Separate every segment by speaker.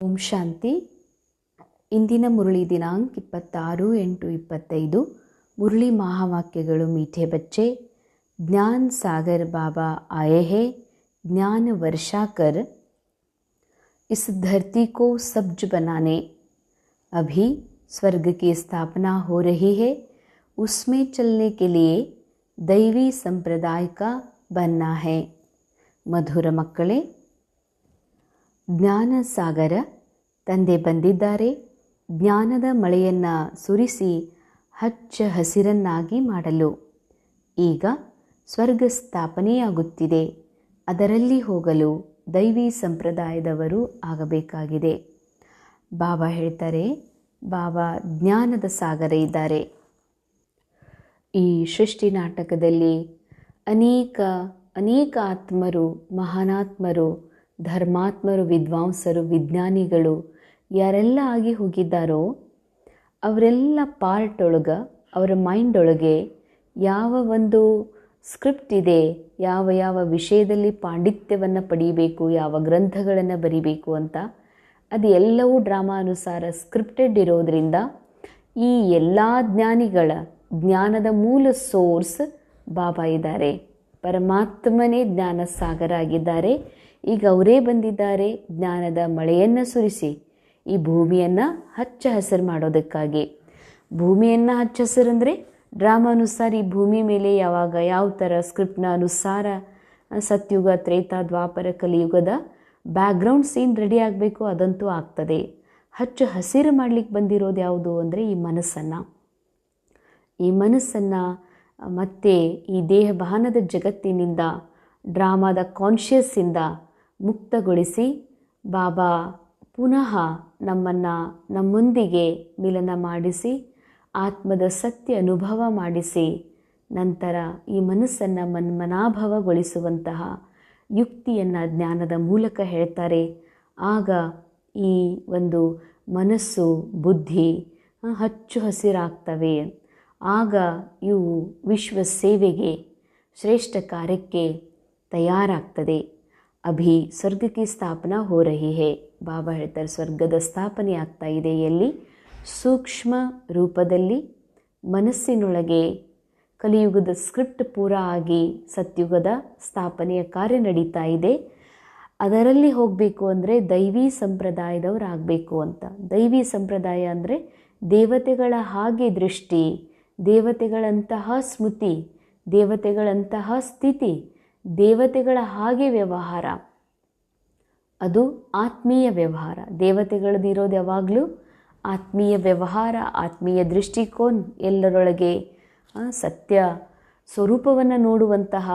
Speaker 1: ಓಂ ಶಾಂತಿ ಇಂದಿನ ಮುರಳಿ ದಿನಾಂಕ ಇಪ್ಪತ್ತಾರು ಎಂಟು ಇಪ್ಪತ್ತೈದು ಮುರಳಿ ಮಹಾವಾಕ್ಯಗಳು ಮೀಠೆ ಬಚ್ಚೆ ज्ञान सागर बाबा आए हैं ज्ञान वर्षा कर इस धरती को सब्ज बनाने अभी स्वर्ग की स्थापना हो रही है उसमें चलने के लिए दैवी संप्रदाय का बनना है ಮಧುರ ಮಕ್ಕಳೇ ಜ್ಞಾನ ಸಾಗರ ತಂದೆ ಬಂದಿದ್ದಾರೆ. ಜ್ಞಾನದ ಮಳೆಯನ್ನು ಸುರಿಸಿ ಹಚ್ಚ ಹಸಿರನ್ನಾಗಿ ಮಾಡಲು. ಈಗ ಸ್ವರ್ಗ ಸ್ಥಾಪನೆಯಾಗುತ್ತಿದೆ. ಅದರಲ್ಲಿ ಹೋಗಲು ದೈವಿ ಸಂಪ್ರದಾಯದವರು ಆಗಬೇಕಾಗಿದೆ. ಬಾಬಾ ಹೇಳ್ತಾರೆ, ಬಾಬಾ ಜ್ಞಾನದ ಸಾಗರ ಇದ್ದಾರೆ. ಈ ಸೃಷ್ಟಿ ನಾಟಕದಲ್ಲಿ ಅನೇಕ ಅನೇಕ ಆತ್ಮರು, ಮಹಾನಾತ್ಮರು ಧರ್ಮಾತ್ಮರು, ವಿದ್ವಾಂಸರು, ವಿಜ್ಞಾನಿಗಳು ಯಾರೆಲ್ಲ ಆಗಿ ಹೋಗಿದ್ದಾರೋ ಅವರೆಲ್ಲ ಪಾರ್ಟ್ ಒಳಗೆ ಅವರ ಮೈಂಡ್ ಒಳಗೆ ಯಾವ ಒಂದು ಸ್ಕ್ರಿಪ್ಟ್ ಇದೆ, ಯಾವ ಯಾವ ವಿಷಯದಲ್ಲಿ ಪಾಂಡಿತ್ಯವನ್ನು ಪಡೀಬೇಕು, ಯಾವ ಗ್ರಂಥಗಳನ್ನು ಬರಿಬೇಕು ಅಂತ ಅದು ಎಲ್ಲವೂ ಡ್ರಾಮಾ ಅನುಸಾರ ಸ್ಕ್ರಿಪ್ಟೆಡ್ ಇರೋದರಿಂದ ಈ ಎಲ್ಲ ಜ್ಞಾನಿಗಳ ಜ್ಞಾನದ ಮೂಲ ಸೋರ್ಸ್ ಬಾಬಾ ಇದ್ದಾರೆ. ಪರಮಾತ್ಮನೇ ಜ್ಞಾನ ಸಾಗರ ಆಗಿದ್ದಾರೆ. ಈಗ ಅವರೇ ಬಂದಿದ್ದಾರೆ ಜ್ಞಾನದ ಮಳೆಯನ್ನು ಸುರಿಸಿ. ಈ ಭೂಮಿಯನ್ನು ಹಚ್ಚ ಹಸಿರು ಮಾಡೋದಕ್ಕಾಗಿ. ಭೂಮಿಯನ್ನು ಹಚ್ಚ ಹಸಿರು ಅಂದರೆ ಡ್ರಾಮಾ ಅನುಸಾರ ಈ ಭೂಮಿ ಮೇಲೆ ಯಾವಾಗ ಯಾವ ಥರ ಸ್ಕ್ರಿಪ್ಟ್ನ ಅನುಸಾರ ಸತ್ಯುಗ, ತ್ರೇತ, ದ್ವಾಪರ, ಕಲಿಯುಗದ ಬ್ಯಾಕ್ಗ್ರೌಂಡ್ ಸೀನ್ ರೆಡಿ ಆಗಬೇಕು ಅದಂತೂ ಆಗ್ತದೆ. ಹಚ್ಚು ಹಸಿರು ಮಾಡಲಿಕ್ಕೆ ಬಂದಿರೋದು ಯಾವುದು ಅಂದರೆ ಈ ಮನಸ್ಸನ್ನು. ಈ ಮನಸ್ಸನ್ನು ಮತ್ತೆ ಈ ದೇಹಭಾನದ ಜಗತ್ತಿನಿಂದ, ಡ್ರಾಮಾದ ಕಾನ್ಷಿಯಸ್ಸಿಂದ ಮುಕ್ತಗೊಳಿಸಿ ಬಾಬಾ ಪುನಃ ನಮ್ಮನ್ನು ನಮ್ಮೊಂದಿಗೆ ಮಿಲನ ಮಾಡಿಸಿ, ಆತ್ಮದ ಸತ್ಯ ಅನುಭವ ಮಾಡಿಸಿ, ನಂತರ ಈ ಮನಸ್ಸನ್ನು ಮನ್ಮನಾಭವಗೊಳಿಸುವಂತಹ ಯುಕ್ತಿಯನ್ನು ಜ್ಞಾನದ ಮೂಲಕ ಹೇಳ್ತಾರೆ. ಆಗ ಈ ಒಂದು ಮನಸ್ಸು, ಬುದ್ಧಿ ಹಚ್ಚು ಹಸಿರಾಗ್ತವೆ. ಆಗ ಇವು ವಿಶ್ವ ಸೇವೆಗೆ ಶ್ರೇಷ್ಠ ಕಾರ್ಯಕ್ಕೆ ತಯಾರಾಗ್ತದೆ. ಅಭಿ ಸ್ವರ್ಗಕ್ಕೆ ಸ್ಥಾಪನಾ ಹೋ ರಹಿ ಹೇ. ಬಾಬಾ ಹೇಳ್ತಾರೆ, ಸ್ವರ್ಗದ ಸ್ಥಾಪನೆ ಆಗ್ತಾ ಇದೆ ಎಲ್ಲಿ? ಸೂಕ್ಷ್ಮ ರೂಪದಲ್ಲಿ ಮನಸ್ಸಿನೊಳಗೆ ಕಲಿಯುಗದ ಸ್ಕ್ರಿಪ್ಟ್ ಪೂರ ಆಗಿ ಸತ್ಯುಗದ ಸ್ಥಾಪನೆಯ ಕಾರ್ಯ ನಡೀತಾ ಇದೆ. ಅದರಲ್ಲಿ ಹೋಗಬೇಕು ಅಂದರೆ ದೈವಿ ಸಂಪ್ರದಾಯದವರಾಗಬೇಕು ಅಂತ. ದೈವಿ ಸಂಪ್ರದಾಯ ಅಂದರೆ ದೇವತೆಗಳ ಹಾಗೆ ದೃಷ್ಟಿ, ದೇವತೆಗಳಂತಹ ಸ್ಮೃತಿ, ದೇವತೆಗಳಂತಹ ಸ್ಥಿತಿ ದೇವತೆಗಳ ಹಾಗೆ ವ್ಯವಹಾರ. ಅದು ಆತ್ಮೀಯ ವ್ಯವಹಾರ. ದೇವತೆಗಳದಿರೋದು ಯಾವಾಗಲೂ ಆತ್ಮೀಯ ವ್ಯವಹಾರ, ಆತ್ಮೀಯ ದೃಷ್ಟಿಕೋನ್ ಎಲ್ಲರೊಳಗೆ ಸತ್ಯ ಸ್ವರೂಪವನ್ನು ನೋಡುವಂತಹ,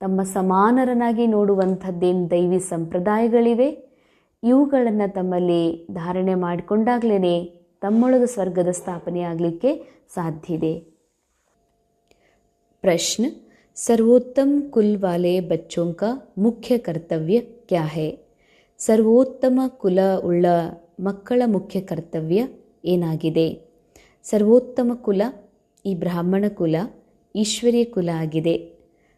Speaker 1: ತಮ್ಮ ಸಮಾನರನಾಗಿ ನೋಡುವಂಥದ್ದೇನು ದೈವಿ ಸಂಪ್ರದಾಯಗಳಿವೆ, ಇವುಗಳನ್ನು ತಮ್ಮಲ್ಲಿ ಧಾರಣೆ ಮಾಡಿಕೊಂಡಾಗಲೇ ತಮ್ಮೊಳಗೆ ಸ್ವರ್ಗದ ಸ್ಥಾಪನೆ ಆಗಲಿಕ್ಕೆ ಸಾಧ್ಯ ಇದೆ. ಪ್ರಶ್ನೆ सर्वोत्तम कुल वाले बच्चों का मुख्य कर्तव्य क्या है ಸರ್ವೋತ್ತಮ ಕುಲ ಉಳ್ಳ ಮಕ್ಕಳ ಮುಖ್ಯ ಕರ್ತವ್ಯ ಏನಾಗಿದೆ ಸರ್ವೋತ್ತಮ ಕುಲ ಈ ಬ್ರಾಹ್ಮಣ ಕುಲ ಈಶ್ವರೀಯ ಕುಲ ಆಗಿದೆ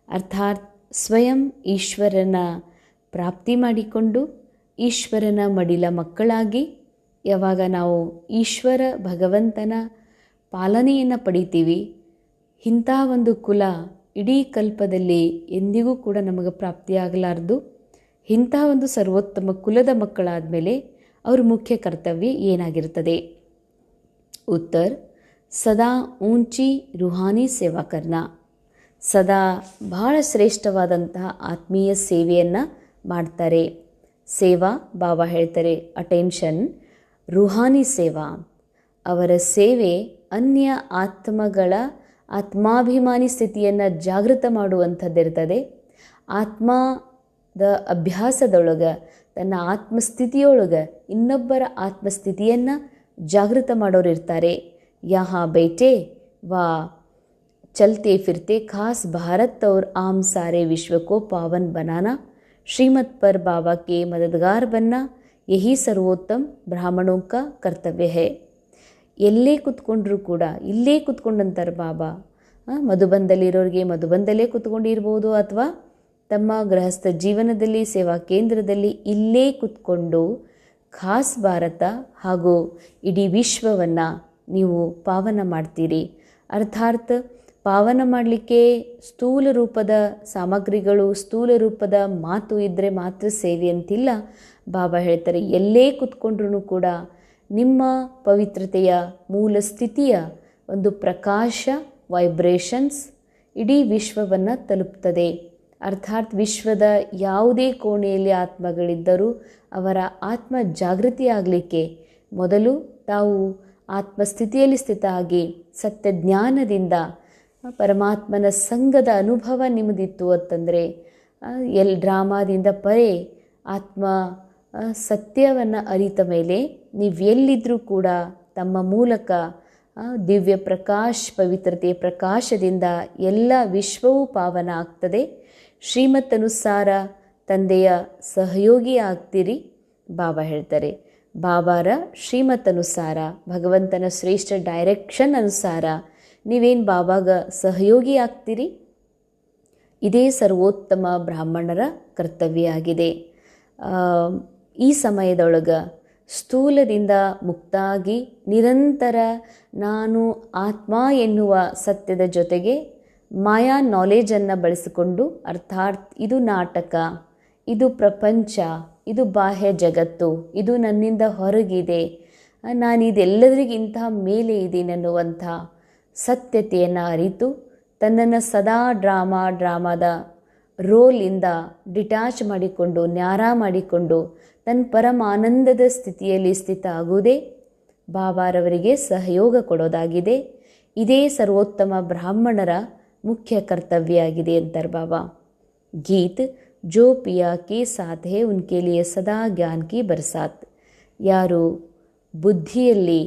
Speaker 1: ಅರ್ಥಾತ್ ಸ್ವಯಂ ಈಶ್ವರನ ಪ್ರಾಪ್ತಿ ಮಾಡಿಕೊಂಡು ಈಶ್ವರನ ಮಡಿಲ ಮಕ್ಕಳಾಗಿ ಯಾವಾಗ ನಾವು ಈಶ್ವರ ಭಗವಂತನ ಪಾಲನೆಯನ್ನು ಪಡಿತೀವಿ ಇಂಥ ಒಂದು ಕುಲ ಇಡೀ ಕಲ್ಪದಲ್ಲಿ ಎಂದಿಗೂ ಕೂಡ ನಮಗೆ ಪ್ರಾಪ್ತಿಯಾಗಲಾರದು. ಇಂಥ ಒಂದು ಸರ್ವೋತ್ತಮ ಕುಲದ ಮಕ್ಕಳಾದ ಮೇಲೆ ಅವ್ರ ಮುಖ್ಯ ಕರ್ತವ್ಯ ಏನಾಗಿರ್ತದೆ ಉತ್ತರ್, ಸದಾ ಊಂಚಿ ರುಹಾನಿ ಸೇವಾ ಕರ್ನ. ಸದಾ ಬಹಳ ಶ್ರೇಷ್ಠವಾದಂತಹ ಆತ್ಮೀಯ ಸೇವೆಯನ್ನು ಮಾಡ್ತಾರೆ. ಸೇವಾ, ಬಾಬಾ ಹೇಳ್ತಾರೆ ಅಟೆನ್ಷನ್ ರುಹಾನಿ ಸೇವಾ. ಅವರ ಸೇವೆ ಅನ್ಯ ಆತ್ಮಗಳ ಆತ್ಮಾಭಿಮಾನಿ ಸ್ಥಿತಿಯನ್ನು ಜಾಗೃತ ಮಾಡುವಂಥದ್ದಿರ್ತದೆ ಆತ್ಮದ ಅಭ್ಯಾಸದೊಳಗೆ ತನ್ನ ಆತ್ಮಸ್ಥಿತಿಯೊಳಗೆ ಇನ್ನೊಬ್ಬರ ಆತ್ಮಸ್ಥಿತಿಯನ್ನು ಜಾಗೃತ ಮಾಡೋರು ಇರ್ತಾರೆ ಯಹಾ ಬೇಟೆ ವಾ ಚಲ್ತೆ ಫಿರ್ತೆ ಖಾಸ್ ಭಾರತ್ और आम सारे विश्व को पावन बनाना श्रीमत पर बाबा के मददगार बनना यही सर्वोत्तम ब्राह्मणों का कर्तव्य है ಎಲ್ಲೇ ಕೂತ್ಕೊಂಡ್ರೂ ಕೂಡ ಇಲ್ಲೇ ಕೂತ್ಕೊಂಡಂತಾರೆ ಬಾಬಾ. ಮಧುಬಂದಲ್ಲಿರೋರಿಗೆ ಮಧುಬಂದಲ್ಲೇ ಕೂತ್ಕೊಂಡಿರ್ಬೋದು ಅಥವಾ ತಮ್ಮ ಗೃಹಸ್ಥ ಜೀವನದಲ್ಲಿ, ಸೇವಾ ಕೇಂದ್ರದಲ್ಲಿ ಇಲ್ಲೇ ಕೂತ್ಕೊಂಡು ಖಾಸ್ ಭಾರತ ಹಾಗೂ ಇಡೀ ವಿಶ್ವವನ್ನು ನೀವು ಪಾವನ ಮಾಡ್ತೀರಿ. ಅರ್ಥಾತ್ ಪಾವನ ಮಾಡಲಿಕ್ಕೆ ಸ್ಥೂಲ ರೂಪದ ಸಾಮಗ್ರಿಗಳು, ಸ್ಥೂಲ ರೂಪದ ಮಾತು ಇದ್ದರೆ ಮಾತ್ರ ಸೇವೆ ಅಂತಿಲ್ಲ. ಬಾಬಾ ಹೇಳ್ತಾರೆ, ಎಲ್ಲೇ ಕೂತ್ಕೊಂಡ್ರೂ ಕೂಡ ನಿಮ್ಮ ಪವಿತ್ರತೆಯ ಮೂಲ ಸ್ಥಿತಿಯ ಒಂದು ಪ್ರಕಾಶ ವೈಬ್ರೇಷನ್ಸ್ ಇಡೀ ವಿಶ್ವವನ್ನು ತಲುಪ್ತದೆ. ಅರ್ಥಾತ್ ವಿಶ್ವದ ಯಾವುದೇ ಕೋಣೆಯಲ್ಲಿ ಆತ್ಮಗಳಿದ್ದರೂ ಅವರ ಆತ್ಮ ಜಾಗೃತಿಯಾಗಲಿಕ್ಕೆ ಮೊದಲು ತಾವು ಆತ್ಮಸ್ಥಿತಿಯಲ್ಲಿ ಸ್ಥಿತ ಆಗಿ ಸತ್ಯ ಜ್ಞಾನದಿಂದ ಪರಮಾತ್ಮನ ಸಂಘದ ಅನುಭವ ನಿಮ್ಮದಿತ್ತು ಅಂತಂದರೆ ಎಲ್ ಡ್ರಾಮಾದಿಂದ ಪರೇ ಆತ್ಮ ಸತ್ಯವನ್ನು ಅರಿತ ಮೇಲೆ ನೀವು ಎಲ್ಲಿದ್ದರೂ ಕೂಡ ತಮ್ಮ ಮೂಲಕ ದಿವ್ಯ ಪ್ರಕಾಶ್, ಪವಿತ್ರತೆಯ ಪ್ರಕಾಶದಿಂದ ಎಲ್ಲ ವಿಶ್ವವೂ ಪಾವನ ಆಗ್ತದೆ. ಶ್ರೀಮತ್ತನುಸಾರ ತಂದೆಯ ಸಹಯೋಗಿ ಆಗ್ತೀರಿ ಬಾಬಾ ಹೇಳ್ತಾರೆ. ಬಾಬಾರ ಶ್ರೀಮತ್ತನುಸಾರ ಭಗವಂತನ ಶ್ರೇಷ್ಠ ಡೈರೆಕ್ಷನ್ ಅನುಸಾರ ನೀವೇನು ಬಾಬಾಗ ಸಹಯೋಗಿ ಆಗ್ತೀರಿ? ಇದೇ ಸರ್ವೋತ್ತಮ ಬ್ರಾಹ್ಮಣರ ಕರ್ತವ್ಯ ಆಗಿದೆ. ಈ ಸಮಯದೊಳಗೆ ಸ್ಥೂಲದಿಂದ ಮುಕ್ತಾಗಿ ನಿರಂತರ ನಾನು ಆತ್ಮ ಎನ್ನುವ ಸತ್ಯದ ಜೊತೆಗೆ ಮಾಯಾ ನಾಲೆಜನ್ನು ಬಳಸಿಕೊಂಡು, ಅರ್ಥಾತ್ ಇದು ನಾಟಕ, ಇದು ಪ್ರಪಂಚ, ಇದು ಬಾಹ್ಯ ಜಗತ್ತು, ಇದು ನನ್ನಿಂದ ಹೊರಗಿದೆ. ನಾನು ಇದೆಲ್ಲದರಿಗಿಂತ ಮೇಲೆ ಇದ್ದೀನಿ ಅನ್ನುವಂಥ ಸತ್ಯತೆಯನ್ನು ಅರಿತು, ತನ್ನನ್ನು ಸದಾ ಡ್ರಾಮಾ ಡ್ರಾಮಾದ ರೋಲಿಂದ ಡಿಟ್ಯಾಚ್ ಮಾಡಿಕೊಂಡು, ನ್ಯಾರ ಮಾಡಿಕೊಂಡು ತನ್ನ ಪರಮಾನಂದದ ಸ್ಥಿತಿಯಲ್ಲಿ ಸ್ಥಿತ ಆಗುವುದೇ ಬಾಬಾರವರಿಗೆ ಸಹಯೋಗ ಕೊಡೋದಾಗಿದೆ. ಇದೇ ಸರ್ವೋತ್ತಮ ಬ್ರಾಹ್ಮಣರ ಮುಖ್ಯ ಕರ್ತವ್ಯ ಆಗಿದೆ ಅಂತಾರೆ ಬಾಬಾ. ಗೀತ್, ಜೋ ಪಿಯಾ ಕೆ ಸಾಥ್ ಹೇ ಉನ್ಕೆ ಸದಾ ಜ್ಞಾನ್ ಕಿ ಬರಸಾತ್. ಯಾರು ಬುದ್ಧಿಯಲ್ಲಿ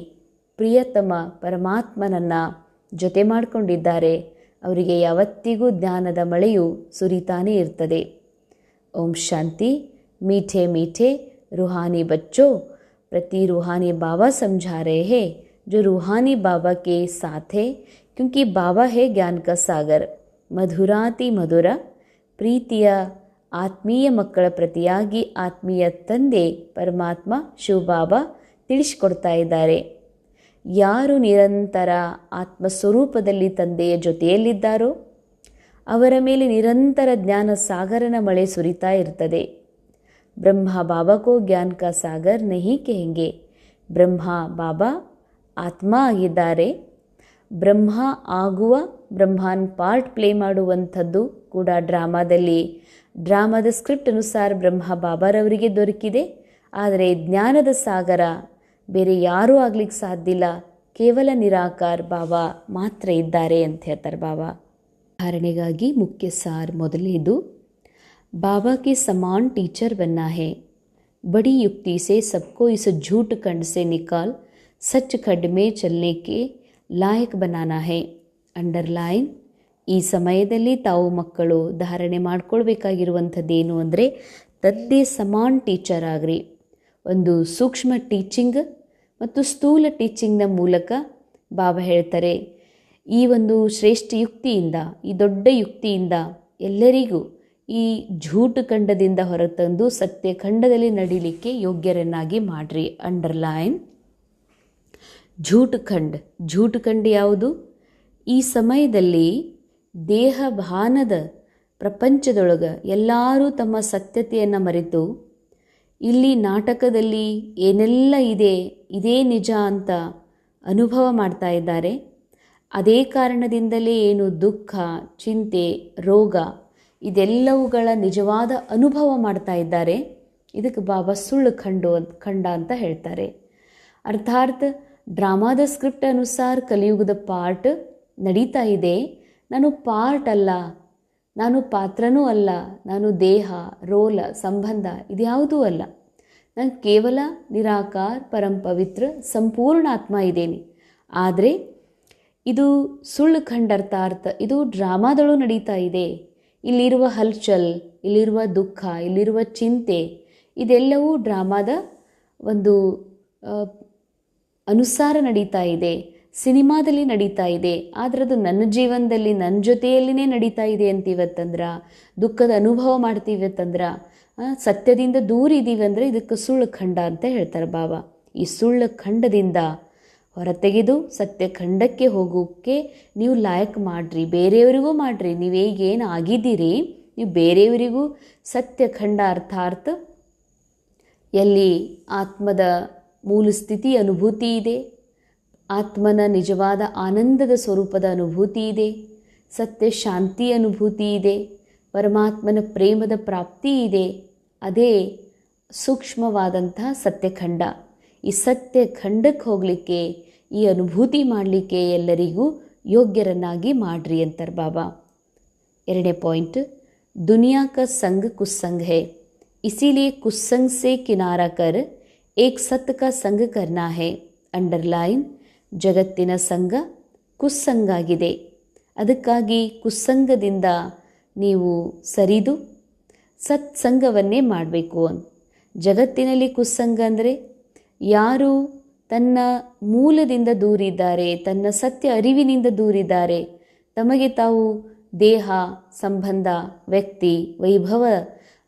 Speaker 1: ಪ್ರಿಯತಮ ಪರಮಾತ್ಮನನ್ನು ಜೊತೆ ಮಾಡಿಕೊಂಡಿದ್ದಾರೆ, ಅವರಿಗೆ ಯಾವತ್ತಿಗೂ ಜ್ಞಾನದ ಮಳೆಯು ಸುರಿತಾನೇ ಇರ್ತದೆ. ಓಂ ಶಾಂತಿ. मीठे मीठे रूहानी बच्चों प्रति रूहानी बाबा समझा रहे हैं जो रूहानी बाबा के साथ है क्योंकि बाबा है ज्ञान का सागर ಮಧುರಾತಿ ಮಧುರ ಪ್ರೀತಿಯ ಆತ್ಮೀಯ ಮಕ್ಕಳ ಪ್ರತಿಯಾಗಿ ಆತ್ಮೀಯ ತಂದೆ ಪರಮಾತ್ಮ ಶಿವಬಾಬಾ ತಿಳಿಸಿಕೊಡ್ತಾ ಇದ್ದಾರೆ ಯಾರು ನಿರಂತರ ಆತ್ಮಸ್ವರೂಪದಲ್ಲಿ ತಂದೆಯ ಜೊತೆಯಲ್ಲಿದ್ದಾರೋ ಅವರ ಮೇಲೆ ನಿರಂತರ ಜ್ಞಾನ ಸಾಗರನ ಮಳೆ ಸುರಿತಾ ಇರ್ತದೆ ಬ್ರಹ್ಮ बाबा को ज्ञान का सागर नहीं कहेंगे ಬ್ರಹ್ಮ ಬಾಬಾ ಆತ್ಮ ಆಗಿದ್ದಾರೆ. ಬ್ರಹ್ಮ ಆಗುವ, ಬ್ರಹ್ಮಾನ್ ಪಾರ್ಟ್ ಪ್ಲೇ ಮಾಡುವಂಥದ್ದು ಕೂಡ ಡ್ರಾಮಾದಲ್ಲಿ. ಡ್ರಾಮಾದ ಸ್ಕ್ರಿಪ್ಟ್ ಅನುಸಾರ ಬ್ರಹ್ಮ ಬಾಬಾರವರಿಗೆ ದೊರಕಿದೆ. ಆದರೆ ಜ್ಞಾನದ ಸಾಗರ ಬೇರೆ ಯಾರೂ ಆಗ್ಲಿಕ್ಕೆ ಸಾಧ್ಯ ಇಲ್ಲ. ಕೇವಲ ನಿರಾಕಾರ ಬಾಬಾ ಮಾತ್ರ ಇದ್ದಾರೆ ಅಂತ ಹೇಳ್ತಾರೆ ಬಾಬಾ. ಧಾರಣೆಗಾಗಿ ಮುಖ್ಯ ಸಾರ್ ಮೊದಲನೇದು बाबा के समान टीचर बनना है बड़ी युक्ति से सबको इस झूठ खंड से निकाल सच खंड में चलने के लायक बनाना है ಅಂಡರ್ಲೈನ್ ಈ ಸಮಯದಲ್ಲಿ ತಾವು ಮಕ್ಕಳು ಧಾರಣೆ ಮಾಡ್ಕೊಳ್ಬೇಕಾಗಿರುವಂಥದ್ದೇನು ಅಂದರೆ ತಂದೆ ಸಮಾನ್ ಟೀಚರ್ ಆಗ್ರಿ ಒಂದು ಸೂಕ್ಷ್ಮ ಟೀಚಿಂಗ್ ಮತ್ತು ಸ್ಥೂಲ ಟೀಚಿಂಗ್ನ ಮೂಲಕ ಬಾಬಾ ಹೇಳ್ತಾರೆ ಈ ಒಂದು ಶ್ರೇಷ್ಠ ಯುಕ್ತಿಯಿಂದ ಈ ದೊಡ್ಡ ಯುಕ್ತಿಯಿಂದ ಎಲ್ಲರಿಗೂ ಈ ಝೂಟು ಖಂಡದಿಂದ ಹೊರತಂದು ಸತ್ಯ ಖಂಡದಲ್ಲಿ ನಡೀಲಿಕ್ಕೆ ಯೋಗ್ಯರನ್ನಾಗಿ ಮಾಡ್ರಿ. ಅಂಡರ್ಲೈನ್ ಝೂಟು ಖಂಡ್. ಝೂಟು ಖಂಡ್ ಯಾವುದು? ಈ ಸಮಯದಲ್ಲಿ ದೇಹ ಭಾನದ ಪ್ರಪಂಚದೊಳಗೆ ಎಲ್ಲರೂ ತಮ್ಮ ಸತ್ಯತೆಯನ್ನು ಮರೆತು, ಇಲ್ಲಿ ನಾಟಕದಲ್ಲಿ ಏನೆಲ್ಲ ಇದೆ, ಇದೇ ನಿಜ ಅಂತ ಅನುಭವ ಮಾಡ್ತಾ ಇದ್ದಾರೆ. ಅದೇ ಕಾರಣದಿಂದಲೇ ಏನು ದುಃಖ, ಚಿಂತೆ, ರೋಗ ಇದೆಲ್ಲವುಗಳ ನಿಜವಾದ ಅನುಭವ ಮಾಡ್ತಾ ಇದ್ದಾರೆ. ಇದಕ್ಕೆ ಬಾಬಾ ಸುಳ್ಳು ಖಂಡು ಅಂತ, ಖಂಡ ಅಂತ ಹೇಳ್ತಾರೆ. ಅರ್ಥಾತ್ ಡ್ರಾಮಾದ ಸ್ಕ್ರಿಪ್ಟ್ ಅನುಸಾರ ಕಲಿಯುಗದ ಪಾರ್ಟ್ ನಡೀತಾ ಇದೆ. ನಾನು ಪಾರ್ಟ್ ಅಲ್ಲ, ನಾನು ಪಾತ್ರನೂ ಅಲ್ಲ, ನಾನು ದೇಹ, ರೋಲ, ಸಂಬಂಧ ಇದ್ಯಾವುದೂ ಅಲ್ಲ. ನಾನು ಕೇವಲ ನಿರಾಕಾರ, ಪರಂ ಪವಿತ್ರ, ಸಂಪೂರ್ಣ ಆತ್ಮ ಇದ್ದೇನೆ. ಆದರೆ, ಇದು ಸುಳ್ಳು ಖಂಡರ್ಥಾರ್ಥ ಇದು ಡ್ರಾಮಾದಳು ನಡೀತಾ ಇದೆ. ಇಲ್ಲಿರುವ ಹಲ್ಚಲ್ ಇಲ್ಲಿರುವ ದುಃಖ ಇಲ್ಲಿರುವ ಚಿಂತೆ ಇದೆಲ್ಲವೂ ಡ್ರಾಮಾದ ಒಂದು ಅನುಸಾರ ನಡೀತಾ ಇದೆ. ಸಿನಿಮಾದಲ್ಲಿ ನಡೀತಾ ಇದೆ. ಆದರೆ ಅದು ನನ್ನ ಜೀವನದಲ್ಲಿ ನನ್ನ ಜೊತೆಯಲ್ಲಿನೇ ನಡೀತಾ ಇದೆ ಅಂತೀವತ್ತಂದ್ರೆ? ದುಃಖದ ಅನುಭವ ಆ, ಸತ್ಯದಿಂದ ದೂರ ಇದ್ದೀವಿ ಅಂದರೆ ಇದಕ್ಕೆ ಸುಳ್ಳು ಖಂಡ ಅಂತ ಹೇಳ್ತಾರೆ ಬಾಬಾ. ಈ ಸುಳ್ಳು ಖಂಡದಿಂದ ಹೊರತೆಗೆದು ಸತ್ಯ ಖಂಡಕ್ಕೆ ಹೋಗೋಕ್ಕೆ ನೀವು ಲಾಯಕ್ ಮಾಡಿರಿ, ಬೇರೆಯವರಿಗೂ ಮಾಡ್ರಿ. ನೀವೇಗೇನು ಆಗಿದ್ದೀರಿ ನೀವು ಬೇರೆಯವರಿಗೂ ಸತ್ಯ ಖಂಡ ಅರ್ಥಾರ್ಥ, ಎಲ್ಲಿ ಆತ್ಮದ ಮೂಲ ಸ್ಥಿತಿ, ಅನುಭೂತಿ ಇದೆ. ಆತ್ಮನ ನಿಜವಾದ ಆನಂದದ ಸ್ವರೂಪದ ಅನುಭೂತಿ ಇದೆ. ಸತ್ಯ ಶಾಂತಿ ಅನುಭೂತಿ ಇದೆ. ಪರಮಾತ್ಮನ ಪ್ರೇಮದ ಪ್ರಾಪ್ತಿ ಇದೆ. ಅದೇ ಸೂಕ್ಷ್ಮವಾದಂತಹ ಸತ್ಯಖಂಡ. ಈ ಸತ್ಯ ಖಂಡಕ್ಕೆ ಹೋಗಲಿಕ್ಕೆ ಈ ಅನುಭೂತಿ ಮಾಡಲಿಕ್ಕೆ ಎಲ್ಲರಿಗೂ ಯೋಗ್ಯರನ್ನಾಗಿ ಮಾಡ್ರಿ ಅಂತಾರೆ ಬಾಬಾ. ಎರಡನೇ ಪಾಯಿಂಟ್, ದುನಿಯಾ ಕ ಸಂಘ ಕುಸ್ಸಂಗ್ ಹೇ. ಇಸಿಲಿಯೇ ಕುಸ್ಸಂಗ್ ಸೆ ಕಿನಾರ ಕರ್, ಏಕ್ ಸತ್ ಕ ಸಂಘ ಕರ್ನಾ ಹೇ. ಅಂಡರ್ಲೈನ್, ಜಗತ್ತಿನ ಸಂಘ ಕುಸ್ಸಂಗಾಗಿದೆ ಅದಕ್ಕಾಗಿ ಕುಸ್ಸಂಗದಿಂದ ನೀವು ಸರಿದು ಸತ್ಸಂಗವನ್ನೇ ಮಾಡಬೇಕು. ಅಂತ ಜಗತ್ತಿನಲ್ಲಿ ಕುಸ್ಸಂಗ ಅಂದರೆ ಯಾರು? ತನ್ನ ಮೂಲದಿಂದ ದೂರಿದ್ದಾರೆ, ತನ್ನ ಸತ್ಯ ಅರಿವಿನಿಂದ ದೂರಿದ್ದಾರೆ. ತಮಗೆ ತಾವು ದೇಹ, ಸಂಬಂಧ, ವ್ಯಕ್ತಿ, ವೈಭವ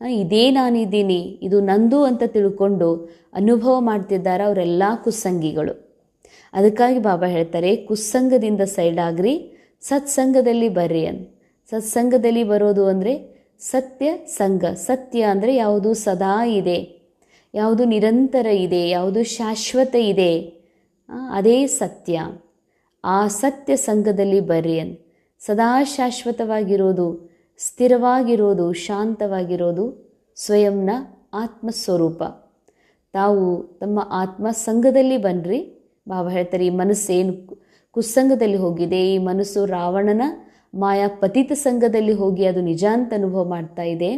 Speaker 1: ಇದೇ ನಾನಿದ್ದೀನಿ, ಇದು ನಂದು ಅಂತ ತಿಳ್ಕೊಂಡು ಅನುಭವ ಮಾಡ್ತಿದ್ದಾರೆ ಅವರೆಲ್ಲ ಕುಸ್ಸಂಗಿಗಳು. ಅದಕ್ಕಾಗಿ ಬಾಬಾ ಹೇಳ್ತಾರೆ, ಕುಸ್ಸಂಗದಿಂದ ಸೈಡ್ ಆಗ್ರಿ, ಸತ್ಸಂಗದಲ್ಲಿ ಬರ್ರಿ ಅನ್. ಸತ್ಸಂಗದಲ್ಲಿ ಬರೋದು ಅಂದರೆ ಸತ್ಯ ಸಂಘ, ಸತ್ಯ ಅಂದರೆ ಯಾವುದು ಸದಾ ಇದೆ. ಯಾವುದು ನಿರಂತರ ಇದೆ, ಯಾವುದು ಶಾಶ್ವತ ಇದೆ. ಅದೇ ಸತ್ಯ. ಆ ಸತ್ಯ ಸಂಘದಲ್ಲಿ ಬರ್ರಿ ಅಂತ ಸದಾ ಶಾಶ್ವತವಾಗಿರೋದು, ಸ್ಥಿರವಾಗಿರೋದು, ಶಾಂತವಾಗಿರೋದು ಸ್ವಯಂನ ಆತ್ಮಸ್ವರೂಪ. ತಾವು ತಮ್ಮ ಆತ್ಮ ಸಂಘದಲ್ಲಿ ಬನ್ನಿರಿ ಬಾಬಾ ಹೇಳ್ತಾರೆ, ಈ ಮನಸ್ಸೇನು ಕುಸ್ಸಂಗದಲ್ಲಿ ಹೋಗಿದೆ, ಈ ಮನಸ್ಸು ರಾವಣನ ಮಾಯಾ ಪತಿತ ಸಂಘದಲ್ಲಿ ಹೋಗಿ ಅದು ನಿಜ ಅಂತ ಅನುಭವ ಮಾಡ್ತಾ ಇದೆ.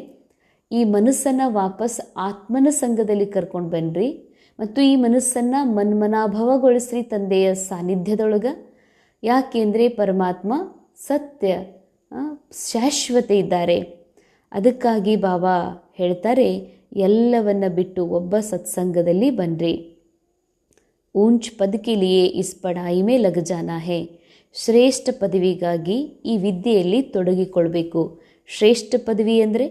Speaker 1: ಈ ಮನಸ್ಸನ್ನು ವಾಪಸ್ ಆತ್ಮನ ಸಂಘದಲ್ಲಿ ಕರ್ಕೊಂಡು ಬನ್ನಿರಿ ಮತ್ತು ಈ ಮನಸ್ಸನ್ನು ಮನ್ಮನಾಭವಗೊಳಿಸ್ರಿ ತಂದೆಯ ಸಾನ್ನಿಧ್ಯದೊಳಗೆ. ಯಾಕೆಂದರೆ ಪರಮಾತ್ಮ ಸತ್ಯ ಶಾಶ್ವತ ಇದ್ದಾರೆ. ಅದಕ್ಕಾಗಿ ಬಾಬಾ ಹೇಳ್ತಾರೆ, ಎಲ್ಲವನ್ನ ಬಿಟ್ಟು ಒಬ್ಬ ಸತ್ಸಂಗದಲ್ಲಿ ಬನ್ನಿರಿ ಊಂಚ್ ಪದಕಿಲಿಯೇ ಇಸ್ ಪಡಾಯಿ ಮೇ ಲಗಜಾನ ಹೇ ಶ್ರೇಷ್ಠ ಪದವಿಗಾಗಿ ಈ ವಿದ್ಯೆಯಲ್ಲಿ ತೊಡಗಿಕೊಳ್ಬೇಕು. ಶ್ರೇಷ್ಠ ಪದವಿ ಅಂದರೆ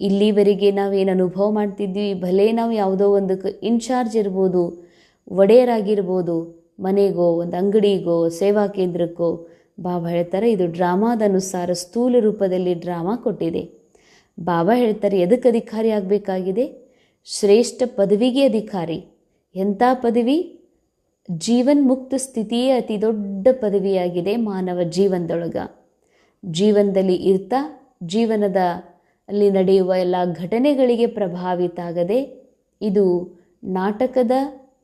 Speaker 1: ಇಲ್ಲಿವರೆಗೆ ನಾವೇನು ಅನುಭವ ಮಾಡ್ತಿದ್ವಿ, ಭಲೇ ನಾವು ಯಾವುದೋ ಒಂದಕ್ಕೆ ಇನ್ಚಾರ್ಜ್ ಇರ್ಬೋದು, ಒಡೆಯರಾಗಿರ್ಬೋದು, ಮನೆಗೋ, ಒಂದು ಅಂಗಡಿಗೋ, ಸೇವಾ ಕೇಂದ್ರಕ್ಕೋ, ಬಾಬಾ ಹೇಳ್ತಾರೆ ಇದು ಡ್ರಾಮಾದ ಅನುಸಾರ ಸ್ಥೂಲ ರೂಪದಲ್ಲಿ ಡ್ರಾಮಾ ಕೊಟ್ಟಿದೆ. ಬಾಬಾ ಹೇಳ್ತಾರೆ ಎದಕ್ಕೆ ಅಧಿಕಾರಿ ಆಗಬೇಕಾಗಿದೆ? ಶ್ರೇಷ್ಠ ಪದವಿಗೆ ಅಧಿಕಾರಿ. ಎಂಥ ಪದವಿ? ಜೀವನ್ ಮುಕ್ತ ಸ್ಥಿತಿಯೇ ಅತಿ ದೊಡ್ಡ ಪದವಿಯಾಗಿದೆ ಮಾನವ ಜೀವನದೊಳಗ. ಜೀವನದಲ್ಲಿ ಇರ್ತಾ, ಜೀವನದ ಅಲ್ಲಿ ನಡೆಯುವ ಎಲ್ಲ ಘಟನೆಗಳಿಗೆ ಪ್ರಭಾವಿತ ಆಗದೆ ಇದು ನಾಟಕದ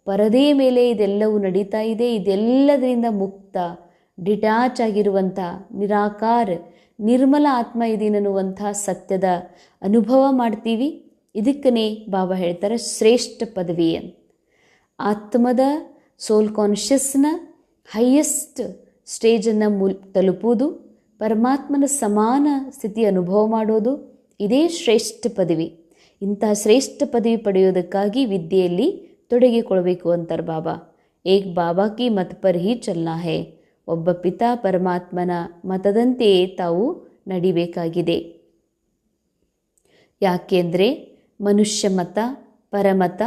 Speaker 1: ಪರದೆಯ ಮೇಲೆ ಇದೆಲ್ಲವೂ ನಡೀತಾ ಇದೆ. ಇದೆಲ್ಲದರಿಂದ ಮುಕ್ತ, ಡಿಟ್ಯಾಚ್ ಆಗಿರುವಂಥ ನಿರಾಕಾರ, ನಿರ್ಮಲ ಆತ್ಮ ಇದೀನನ್ನುವಂಥ ಸತ್ಯದ ಅನುಭವ ಮಾಡ್ತೀವಿ. ಇದಕ್ಕನೇ ಬಾಬಾ ಹೇಳ್ತಾರೆ ಶ್ರೇಷ್ಠ ಪದವಿ ಅಂತ. ಆತ್ಮದ ಸೋಲ್ ಕಾನ್ಷಿಯಸ್ನ ಹೈಯೆಸ್ಟ್ ಸ್ಟೇಜನ್ನು ಮುಲ್ ತಲುಪುವುದು, ಪರಮಾತ್ಮನ ಸಮಾನ ಸ್ಥಿತಿ ಅನುಭವ ಮಾಡೋದು ಇದೇ ಶ್ರೇಷ್ಠ ಪದವಿ. ಇಂತಹ ಶ್ರೇಷ್ಠ ಪದವಿ ಪಡೆಯೋದಕ್ಕಾಗಿ ವಿದ್ಯೆಯಲ್ಲಿ ತೊಡಗಿಕೊಳ್ಬೇಕು ಅಂತಾರೆ ಬಾಬಾ. ಏಕ್ ಬಾಬಾ ಕಿ ಮತ್ ಪರ್ ಹಿ ಚಲ್ನಾ ಹೇ. ಒಬ್ಬ ಪಿತಾ ಪರಮಾತ್ಮನ ಮತದಂತೆಯೇ ತಾವು ನಡಿಬೇಕಾಗಿದೆ. ಯಾಕೆಂದರೆ ಮನುಷ್ಯ ಮತ, ಪರಮತ,